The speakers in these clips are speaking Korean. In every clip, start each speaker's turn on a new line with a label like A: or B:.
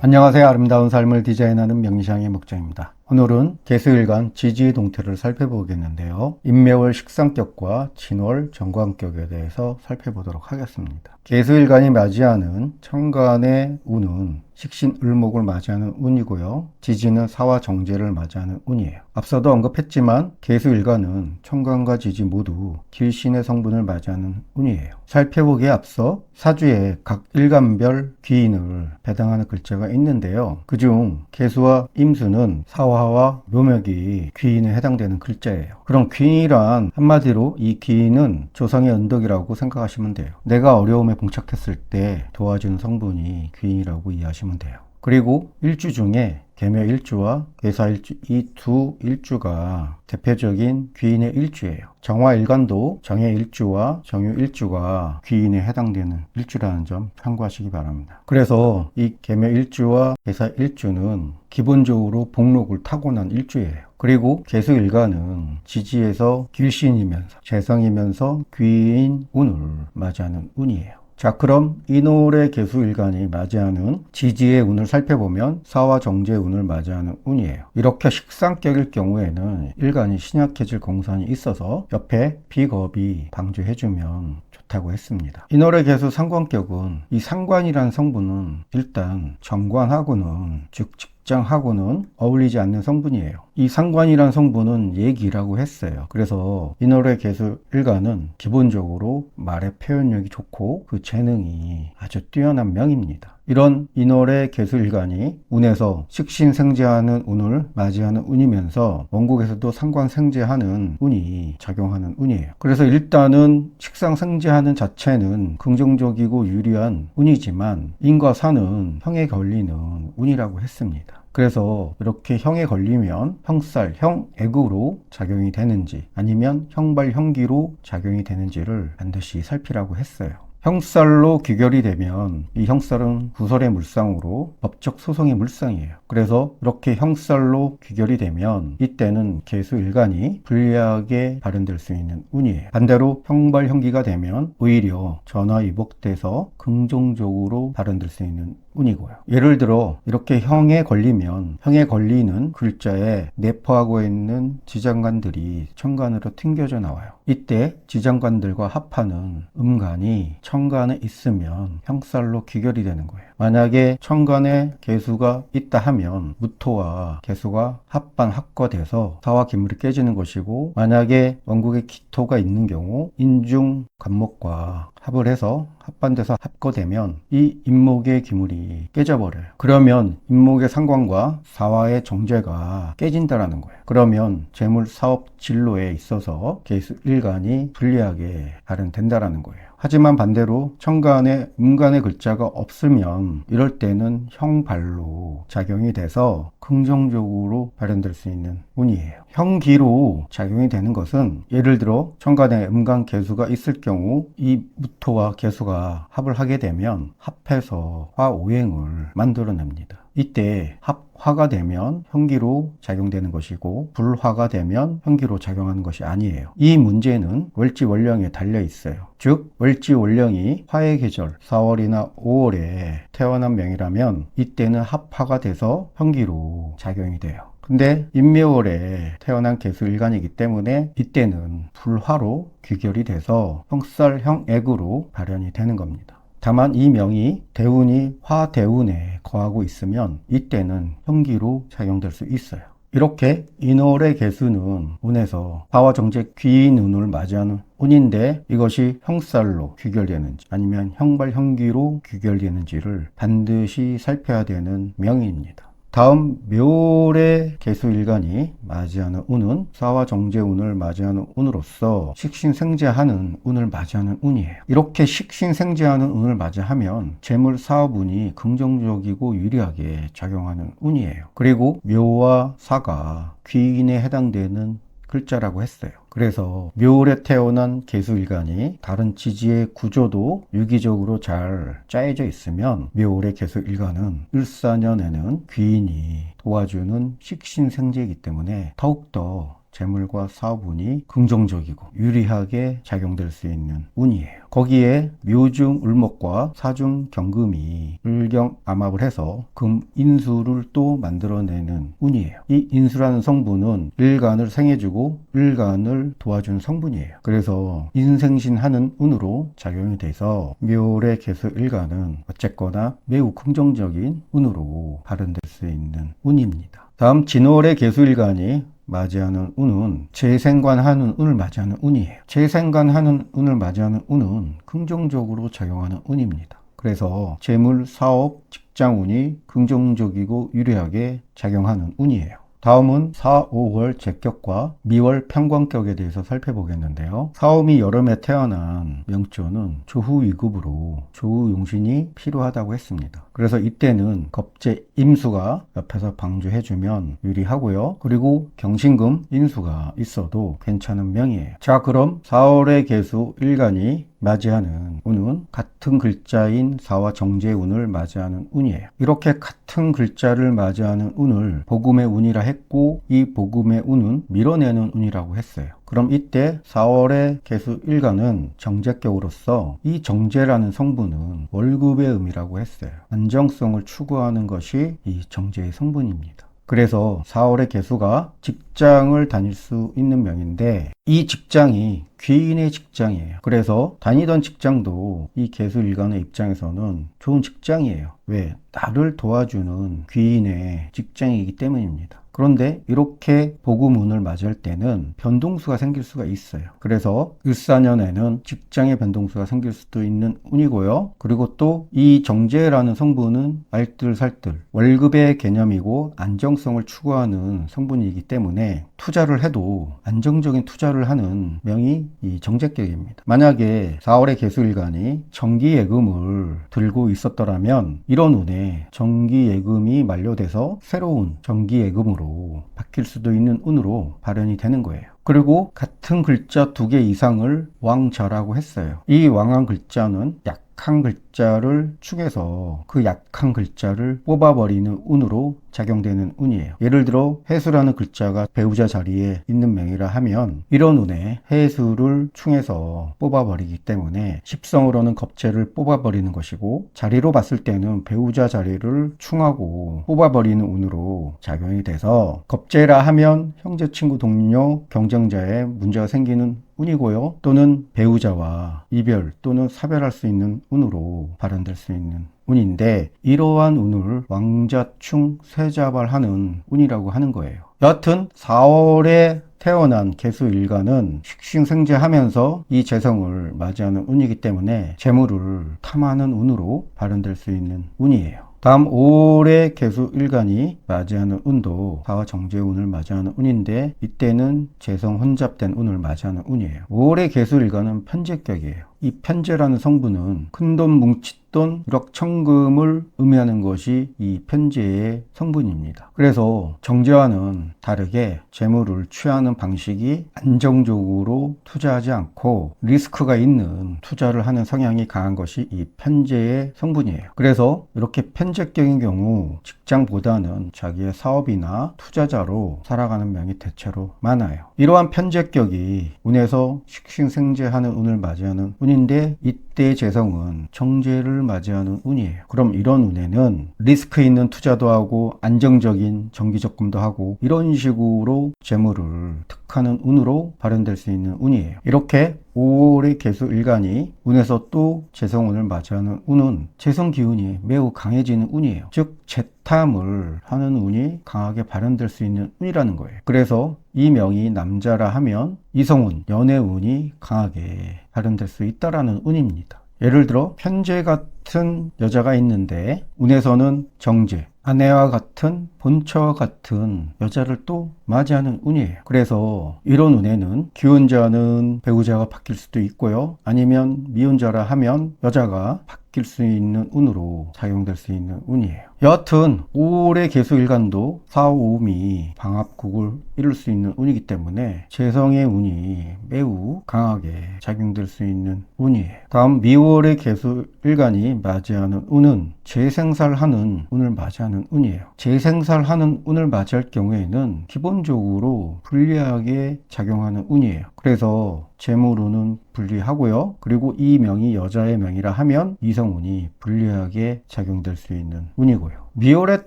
A: 안녕하세요. 아름다운 삶을 디자인하는 명리샹의 목장입니다. 오늘은 개수일간 지지의 동태를 살펴보겠는데요. 인매월 식상격과 진월 정관격에 대해서 살펴보도록 하겠습니다. 개수일간이 맞이하는 천간의 운은 식신 을목을 맞이하는 운이고요. 지지는 사와 정제를 맞이하는 운이에요. 앞서도 언급했지만 개수일간은 천간과 지지 모두 길신의 성분을 맞이하는 운이에요. 살펴보기에 앞서 사주에 각 일간별 귀인을 배당하는 글자가 있는데요. 그중 개수와 임수는 사 화와 묘맥이 귀인에 해당되는 글자예요. 그럼 귀인이란 한마디로 이 귀인은 조상의 언덕이라고 생각하시면 돼요. 내가 어려움에 봉착했을 때 도와주는 성분이 귀인이라고 이해하시면 돼요. 그리고 일주 중에 개묘 일주와 괴사 일주 이 두 일주가 대표적인 귀인의 일주예요. 정화 일간도 정해 일주와 정유 일주가 귀인에 해당되는 일주라는 점 참고하시기 바랍니다. 그래서 이 개묘 일주와 괴사 일주는 기본적으로 복록을 타고난 일주예요. 그리고 개수 일간은 지지에서 길신이면서 재성이면서 귀인 운을 맞이하는 운이에요. 자, 그럼 이노을의 개수일간이 맞이하는 지지의 운을 살펴보면 사와 정제의 운을 맞이하는 운이에요. 이렇게 식상격일 경우에는 일간이 신약해질 공산이 있어서 옆에 비겁이 방조해주면 좋다고 했습니다. 이노을의 개수 상관격은 이 상관이라는 성분은 일단 정관하고는 즉 직장하고는 어울리지 않는 성분이에요. 이 상관이란 성분은 얘기라고 했어요. 그래서 인월의 개수 일가는 기본적으로 말의 표현력이 좋고 그 재능이 아주 뛰어난 명입니다. 이런 인월의 개수일간이 운에서 식신생제하는 운을 맞이하는 운이면서 원국에서도 상관생제하는 운이 작용하는 운이에요. 그래서 일단은 식상생제하는 자체는 긍정적이고 유리한 운이지만 인과 사는 형에 걸리는 운이라고 했습니다. 그래서 이렇게 형에 걸리면 형살, 형액으로 작용이 되는지 아니면 형발, 형기로 작용이 되는지를 반드시 살피라고 했어요. 형살로 귀결이 되면 이 형살은 구설의 물상으로 법적 소송의 물상이에요. 그래서 이렇게 형살로 귀결이 되면 이때는 개수 일간이 불리하게 발현될 수 있는 운이에요. 반대로 형발 형기가 되면 오히려 전화 위복돼서 긍정적으로 발현될 수 있는 운이고요. 예를 들어 이렇게 형에 걸리면 형에 걸리는 글자에 내포하고 있는 지장관들이 천간으로 튕겨져 나와요. 이때 지장관들과 합하는 음간이 천간에 있으면 형살로 귀결이 되는 거예요. 만약에 천간에 개수가 있다 하면 무토와 개수가 합반 합과돼서 사와 기물이 깨지는 것이고 만약에 원국에 기토가 있는 경우 인중 간목과 합을 해서 합반돼서 합거되면 이 인목의 기물이 깨져버려요. 그러면 인목의 상관과 사화의 정제가 깨진다라는 거예요. 그러면 재물 사업 진로에 있어서 개수 일간이 불리하게 발현된다라는 거예요. 하지만 반대로 천간에 음간의 글자가 없으면 이럴 때는 형발로 작용이 돼서 긍정적으로 발현될 수 있는 운이에요. 형기로 작용이 되는 것은 예를 들어 천간에 음간 개수가 있을 경우 이 무토와 개수가 합을 하게 되면 합해서 화오행을 만들어냅니다. 이때 합화가 되면 형기로 작용되는 것이고 불화가 되면 형기로 작용하는 것이 아니에요. 이 문제는 월지 월령에 달려 있어요. 즉 월지 월령이 화의 계절 4월이나 5월에 태어난 명이라면 이때는 합화가 돼서 형기로 작용이 돼요. 근데 인묘월에 태어난 개수일간이기 때문에 이때는 불화로 귀결이 돼서 형살 형액으로 발현이 되는 겁니다. 다만 이 명이 대운이 화대운에 거하고 있으면 이때는 형기로 작용될 수 있어요. 이렇게 인월의 개수는 운에서 화와 정제 귀인 운을 맞이하는 운인데 이것이 형살로 귀결되는지 아니면 형발 형기로 귀결되는지를 반드시 살펴야 되는 명의입니다. 다음 묘의 개수일간이 맞이하는 운은 사와 정제 운을 맞이하는 운으로서 식신생제하는 운을 맞이하는 운이에요. 이렇게 식신생제하는 운을 맞이하면 재물 사업운이 긍정적이고 유리하게 작용하는 운이에요. 그리고 묘와 사가 귀인에 해당되는 글자라고 했어요. 그래서 묘월에 태어난 개수일간이 다른 지지의 구조도 유기적으로 잘 짜여져 있으면 묘월의 개수일간은 을사년에는 귀인이 도와주는 식신생제이기 때문에 더욱더 재물과 사업운이 긍정적이고 유리하게 작용될 수 있는 운이에요. 거기에 묘중 을목과 사중 경금이 을경 암합을 해서 금 인수를 또 만들어내는 운이에요. 이 인수라는 성분은 일간을 생해주고 일간을 도와주는 성분이에요. 그래서 인생신하는 운으로 작용이 돼서 묘의 개수 일간은 어쨌거나 매우 긍정적인 운으로 발현될 수 있는 운입니다. 다음 진월의 개수일간이 맞이하는 운은 재생관하는 운을 맞이하는 운이에요. 재생관하는 운을 맞이하는 운은 긍정적으로 작용하는 운입니다. 그래서 재물, 사업, 직장 운이 긍정적이고 유리하게 작용하는 운이에요. 다음은 4, 5월 제격과 미월 평광격에 대해서 살펴보겠는데요. 사오미 여름에 태어난 명조는 조후 위급으로 조후 용신이 필요하다고 했습니다. 그래서 이때는 겁제 임수가 옆에서 방주해주면 유리하고요. 그리고 경신금 인수가 있어도 괜찮은 명이에요. 자 그럼 4월의 개수 일간이 맞이하는 운은 같은 글자인 사와 정제의 운을 맞이하는 운이에요. 이렇게 같은 글자를 맞이하는 운을 복음의 운이라 했고 이 복음의 운은 밀어내는 운이라고 했어요. 그럼 이때 4월의 개수 일간은 정제격으로서 이 정제라는 성분은 월급의 의미라고 했어요. 안정성을 추구하는 것이 이 정제의 성분입니다. 그래서 4월의 개수가 직장을 다닐 수 있는 명인데 이 직장이 귀인의 직장이에요. 그래서 다니던 직장도 이 개수 일간의 입장에서는 좋은 직장이에요. 왜? 나를 도와주는 귀인의 직장이기 때문입니다. 그런데 이렇게 복음운을 맞을 때는 변동수가 생길 수가 있어요. 그래서 을사년에는 직장의 변동수가 생길 수도 있는 운이고요. 그리고 또 이 정제라는 성분은 알뜰살뜰 월급의 개념이고 안정성을 추구하는 성분이기 때문에 투자를 해도 안정적인 투자를 하는 명이 이 정제격입니다. 만약에 4월의 개수일간이 정기예금을 들고 있었더라면 이런 운에 정기예금이 만료돼서 새로운 정기예금으로 바뀔 수도 있는 운으로 발현이 되는 거예요. 그리고 같은 글자 두 개 이상을 왕자라고 했어요. 이 왕한 글자는 약한 글자를 축해서 그 약한 글자를 뽑아버리는 운으로 작용되는 운이에요. 예를 들어 해수라는 글자가 배우자 자리에 있는 명이라 하면 이런 운에 해수를 충해서 뽑아버리기 때문에 십성으로는 겁체를 뽑아버리는 것이고 자리로 봤을 때는 배우자 자리를 충하고 뽑아버리는 운으로 작용이 돼서 겁체라 하면 형제, 친구, 동료, 경쟁자에 문제가 생기는 운이고요. 또는 배우자와 이별 또는 사별할 수 있는 운으로 발현될 수 있는 운인데 이러한 운을 왕자충 세자발하는 운이라고 하는 거예요. 여하튼 4월에 태어난 개수 일간은 식신생재하면서 이 재성을 맞이하는 운이기 때문에 재물을 탐하는 운으로 발현될 수 있는 운이에요. 다음 5월의 개수 일간이 맞이하는 운도 사와 정제의 운을 맞이하는 운인데 이때는 재성 혼잡된 운을 맞이하는 운이에요. 5월의 개수 일간은 편제격이에요. 이 편제라는 성분은 큰돈 뭉칫돈 1억 천금을 의미하는 것이 이 편제의 성분입니다. 그래서 정제와는 다르게 재물을 취하는 방식이 안정적으로 투자하지 않고 리스크가 있는 투자를 하는 성향이 강한 것이 이 편제의 성분이에요. 그래서 이렇게 편제격인 경우 직장보다는 자기의 사업이나 투자자로 살아가는 명이 대체로 많아요. 이러한 편제격이 운에서 식신생재하는 운을 맞이하는 운 운인데 이때 재성은 정제를 맞이하는 운이에요. 그럼 이런 운에는 리스크 있는 투자도 하고 안정적인 정기적금도 하고 이런 식으로 재물을 득하는 운으로 발현될 수 있는 운이에요. 이렇게 5월의 개수 일간이 운에서 또 재성운을 맞이하는 운은 재성 기운이 매우 강해지는 운이에요. 즉 재탐을 하는 운이 강하게 발현될 수 있는 운이라는 거예요. 그래서 이 명이 남자라 하면 이성운, 연애운이 강하게 발현될 수 있다라는 운입니다. 예를 들어 편제 같은 여자가 있는데 운에서는 정제, 아내와 같은 본처와 같은 여자를 또 맞이하는 운이에요. 그래서 이런 운에는 기혼자는 배우자가 바뀔 수도 있고요. 아니면 미혼자라 하면 여자가 바뀔 수 있는 운으로 작용될 수 있는 운이에요. 여하튼 올해 개수 일간도 4, 5미 방합국을 이룰 수 있는 운이기 때문에 재성의 운이 매우 강하게 작용될 수 있는 운이에요. 다음 미월의 개수 일간이 맞이하는 운은 재생살하는 운을 맞이하는 운이에요. 재생살하는 운을 맞이할 경우에는 기본적으로 불리하게 작용하는 운이에요. 그래서 재물운은 불리하고요. 그리고 이 명이 여자의 명이라 하면 이성운이 불리하게 작용될 수 있는 운이고요. 미월에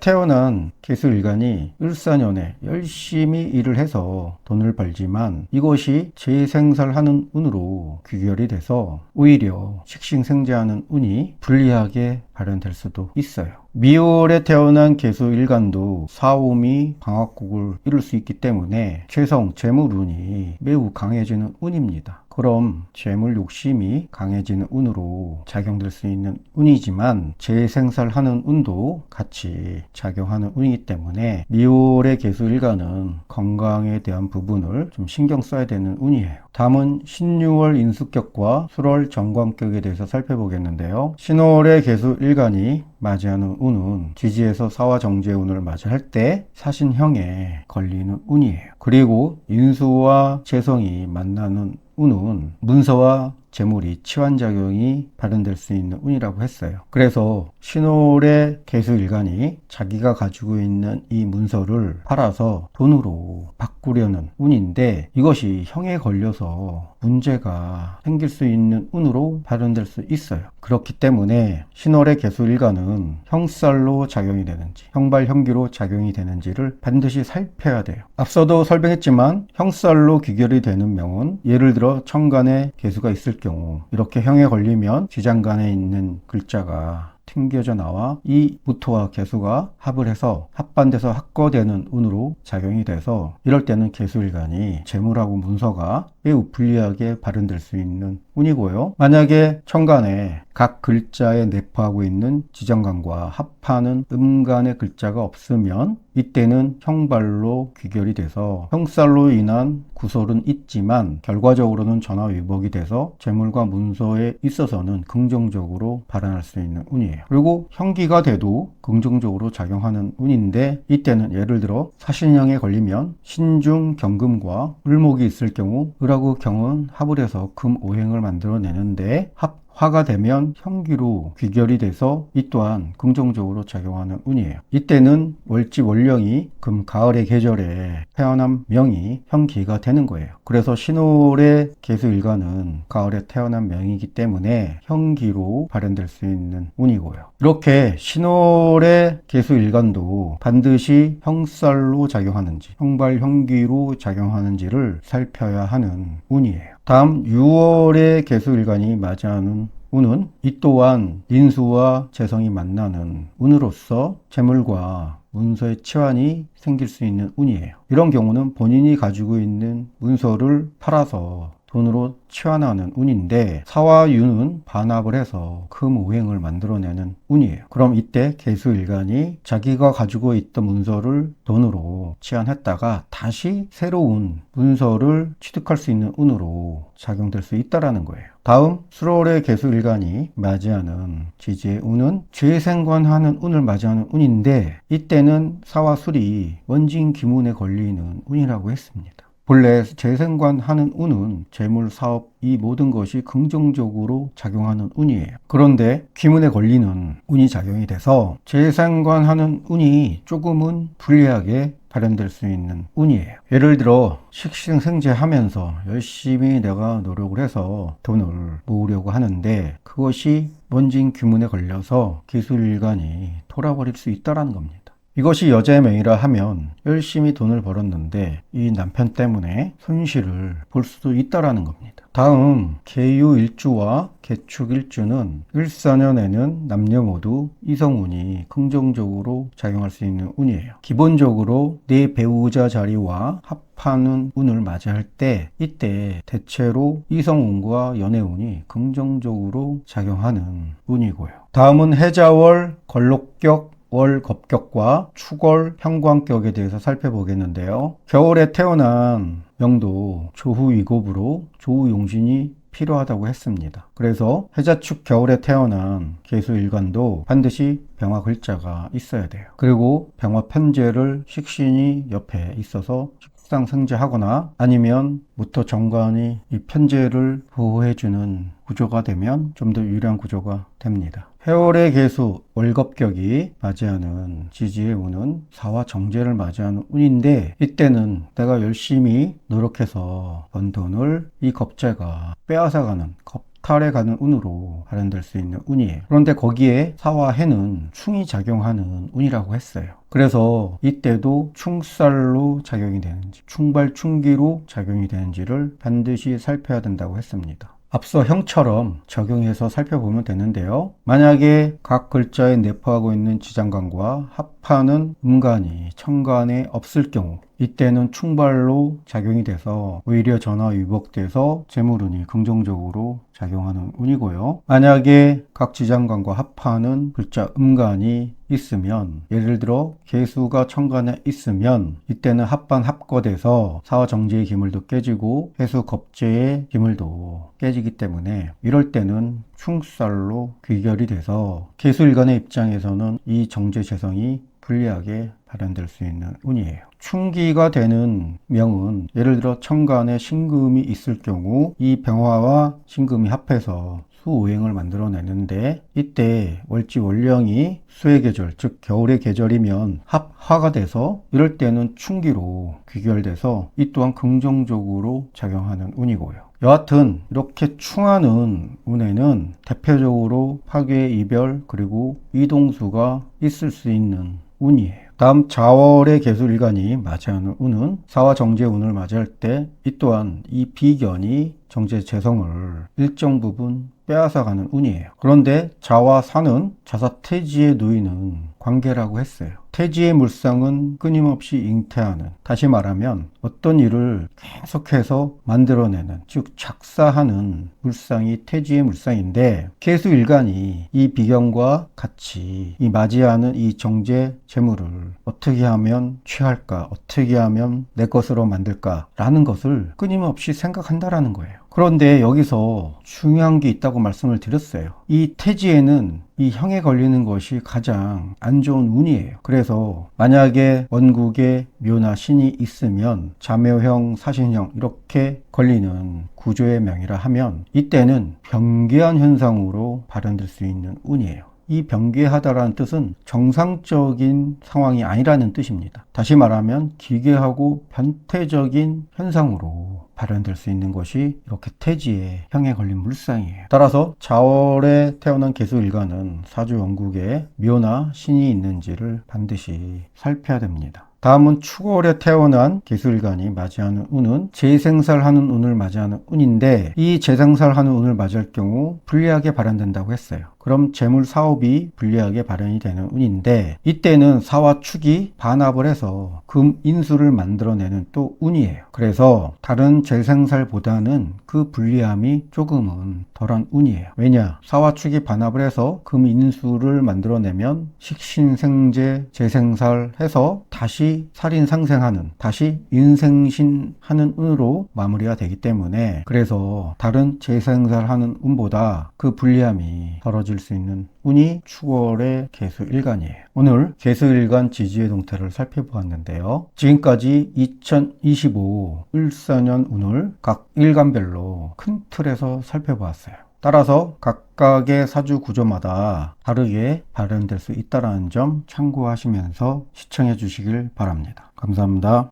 A: 태어난 개수일간이 을사년에 열심히 일을 해서 돈을 벌지만 이것이 재생살하는 운으로 귀결이 돼서 오히려 식신생재하는 운이 불리하게 발현될 수도 있어요. 미월에 태어난 개수 일간도 사오미 방학국을 이룰 수 있기 때문에 최성 재물운이 매우 강해지는 운입니다. 그럼 재물 욕심이 강해지는 운으로 작용될 수 있는 운이지만 재생살하는 운도 같이 작용하는 운이기 때문에 미월의 개수 일간은 건강에 대한 부분을 좀 신경 써야 되는 운이에요. 다음은 신유월 인수격과 수월 정관격에 대해서 살펴보겠는데요. 신월의 개수 일간이 맞이하는 운은 지지에서 사와 정제의 운을 맞이할 때 사신형에 걸리는 운이에요. 그리고 인수와 재성이 만나는 운은 문서와 재물이 치환작용이 발현될 수 있는 운이라고 했어요. 그래서 신월의 개수일간이 자기가 가지고 있는 이 문서를 팔아서 돈으로 바꾸려는 운인데 이것이 형에 걸려서 문제가 생길 수 있는 운으로 발현될 수 있어요. 그렇기 때문에 신월의 개수일간은 형살로 작용이 되는지 형발 형기로 작용이 되는지를 반드시 살펴야 돼요. 앞서도 설명했지만 형살로 귀결이 되는 명은 예를 들어 천간에 개수가 있을 경우 이렇게 형에 걸리면 지장간에 있는 글자가 튕겨져 나와 이 무토와 개수가 합을 해서 합반돼서 합거되는 운으로 작용이 돼서 이럴 때는 개수일간이 재물하고 문서가 매우 불리하게 발현될 수 있는 운이고요. 만약에 천간에 각 글자에 내포하고 있는 지정간과 합하는 음간의 글자가 없으면 이때는 형발로 귀결이 돼서 형살로 인한 구설은 있지만 결과적으로는 전화 위복이 돼서 재물과 문서에 있어서는 긍정적으로 발현할 수 있는 운이에요. 그리고 형기가 돼도 긍정적으로 작용하는 운인데 이때는 예를 들어 사신형에 걸리면 신중 경금과 을목이 있을 경우 을 하고 경은 합을 해서 금 오행을 만들어내는데 합 화가 되면 형기로 귀결이 돼서 이 또한 긍정적으로 작용하는 운이에요. 이때는 월지 월령이 금 가을의 계절에 태어난 명이 형기가 되는 거예요. 그래서 신월의 개수 일간은 가을에 태어난 명이기 때문에 형기로 발현될 수 있는 운이고요. 이렇게 신월의 개수 일간도 반드시 형살로 작용하는지 형발 형기로 작용하는지를 살펴야 하는 운이에요. 다음 6월의 개수일간이 맞이하는 운은 이 또한 인수와 재성이 만나는 운으로서 재물과 문서의 치환이 생길 수 있는 운이에요. 이런 경우는 본인이 가지고 있는 문서를 팔아서 돈으로 치환하는 운인데 사와 유는 반합을 해서 금 오행을 만들어내는 운이에요. 그럼 이때 개수일간이 자기가 가지고 있던 문서를 돈으로 치환했다가 다시 새로운 문서를 취득할 수 있는 운으로 작용될 수 있다라는 거예요. 다음 수월의 개수일간이 맞이하는 지지의 운은 죄생관하는 운을 맞이하는 운인데 이때는 사와 술이 원진 기문에 걸리는 운이라고 했습니다. 본래 재생관 하는 운은 재물, 사업 이 모든 것이 긍정적으로 작용하는 운이에요. 그런데 귀문에 걸리는 운이 작용이 돼서 재생관 하는 운이 조금은 불리하게 발현될 수 있는 운이에요. 예를 들어 식신생재 하면서 열심히 내가 노력을 해서 돈을 모으려고 하는데 그것이 먼진 귀문에 걸려서 기술일간이 돌아버릴 수 있다는 겁니다. 이것이 여자의 명의라 하면 열심히 돈을 벌었는데 이 남편 때문에 손실을 볼 수도 있다라는 겁니다. 다음 개유 일주와 개축 일주는 일사년에는 남녀 모두 이성운이 긍정적으로 작용할 수 있는 운이에요. 기본적으로 내 배우자 자리와 합하는 운을 맞이할 때 이때 대체로 이성운과 연애운이 긍정적으로 작용하는 운이고요. 다음은 해자월 걸록격 월 겁격과 축월 형광격에 대해서 살펴보겠는데요. 겨울에 태어난 명도 조후 위급으로 조후 용신이 필요하다고 했습니다. 그래서 해자축 겨울에 태어난 개수 일간도 반드시 병화 글자가 있어야 돼요. 그리고 병화 편제를 식신이 옆에 있어서 식상 생제하거나 아니면 무토 정관이 이 편제를 보호해주는 구조가 되면 좀 더 유리한 구조가 됩니다. 해월의 개수 월겁격이 맞이하는 지지의 운은 사와 정제를 맞이하는 운인데 이때는 내가 열심히 노력해서 번 돈을 이 겁재가 빼앗아가는 겁 탈해 가는 운으로 발현될 수 있는 운이에요. 그런데 거기에 사와 해는 충이 작용하는 운이라고 했어요. 그래서 이때도 충살로 작용이 되는지 충발 충기로 작용이 되는지를 반드시 살펴야 된다고 했습니다. 앞서 형처럼 적용해서 살펴보면 되는데요. 만약에 각 글자에 내포하고 있는 지장간과 합하는 음간이 천간에 없을 경우 이때는 충발로 작용이 돼서 오히려 전화 위복돼서 재물운이 긍정적으로 작용하는 운이고요. 만약에 각 지장간과 합하는 글자 음간이 있으면 예를 들어 개수가 천간에 있으면 이때는 합반 합거돼서 사와 정제의 기물도 깨지고 해수 겁제의 기물도 깨지기 때문에 이럴 때는 충살로 귀결이 돼서 개수일간의 입장에서는 이 정제 재성이 불리하게 발현될 수 있는 운이에요. 충기가 되는 명은 예를 들어 천간에 신금이 있을 경우 이 병화와 신금이 합해서 수오행을 만들어내는데 이때 월지 월령이 수의 계절 즉 겨울의 계절이면 합화가 돼서 이럴 때는 충기로 귀결돼서 이 또한 긍정적으로 작용하는 운이고요. 여하튼 이렇게 충하는 운에는 대표적으로 파괴 이별 그리고 이동수가 있을 수 있는 운이에요. 다음 자월의 개수일간이 맞이하는 운은 사와 정제 운을 맞이할 때 이 또한 이 비견이 정제 재성을 일정 부분 빼앗아가는 운이에요. 그런데 자와 사는 자사 태지에 놓이는 관계라고 했어요. 태지의 물상은 끊임없이 잉태하는, 다시 말하면 어떤 일을 계속해서 만들어내는, 즉 작사하는 물상이 태지의 물상인데 개수일간이 이 비경과 같이 이 맞이하는 이 정제 재물을 어떻게 하면 취할까, 어떻게 하면 내 것으로 만들까라는 것을 끊임없이 생각한다라는 거예요. 그런데 여기서 중요한 게 있다고 말씀을 드렸어요. 이 태지에는 이 형에 걸리는 것이 가장 안 좋은 운이에요. 그래서 만약에 원국에 묘나 신이 있으면 자묘형, 사신형 이렇게 걸리는 구조의 명이라 하면 이때는 병기한 현상으로 발현될 수 있는 운이에요. 이 병괴하다라는 뜻은 정상적인 상황이 아니라는 뜻입니다. 다시 말하면 기괴하고 변태적인 현상으로 발현될 수 있는 것이 이렇게 태지의 형에 걸린 물상이에요. 따라서 자월에 태어난 개수 일간은 사주 영국에 묘나 신이 있는지를 반드시 살펴야 됩니다. 다음은 추월에 태어난 개수일간이 맞이하는 운은 재생살하는 운을 맞이하는 운인데 이 재생살하는 운을 맞이할 경우 불리하게 발현된다고 했어요. 그럼 재물 사업이 불리하게 발현이 되는 운인데 이때는 사와 축이 반합을 해서 금 인수를 만들어내는 또 운이에요. 그래서 다른 재생살보다는 그 불리함이 조금은 덜한 운이에요. 왜냐? 사와 축이 반합을 해서 금 인수를 만들어내면 식신생재 재생살 해서 다시 살인 상생하는 다시 인생신 하는 운으로 마무리가 되기 때문에 그래서 다른 재생살 하는 운보다 그 불리함이 덜 어질 수 있는 운이 추월의 개수 일간이에요. 오늘 개수 일간 지지의 동태를 살펴보았는데요. 지금까지 2025 을사년 운을 각 일간별로 큰 틀에서 살펴보았어요. 따라서 각각의 사주 구조마다 다르게 발현될 수 있다는 점 참고하시면서 시청해 주시길 바랍니다. 감사합니다.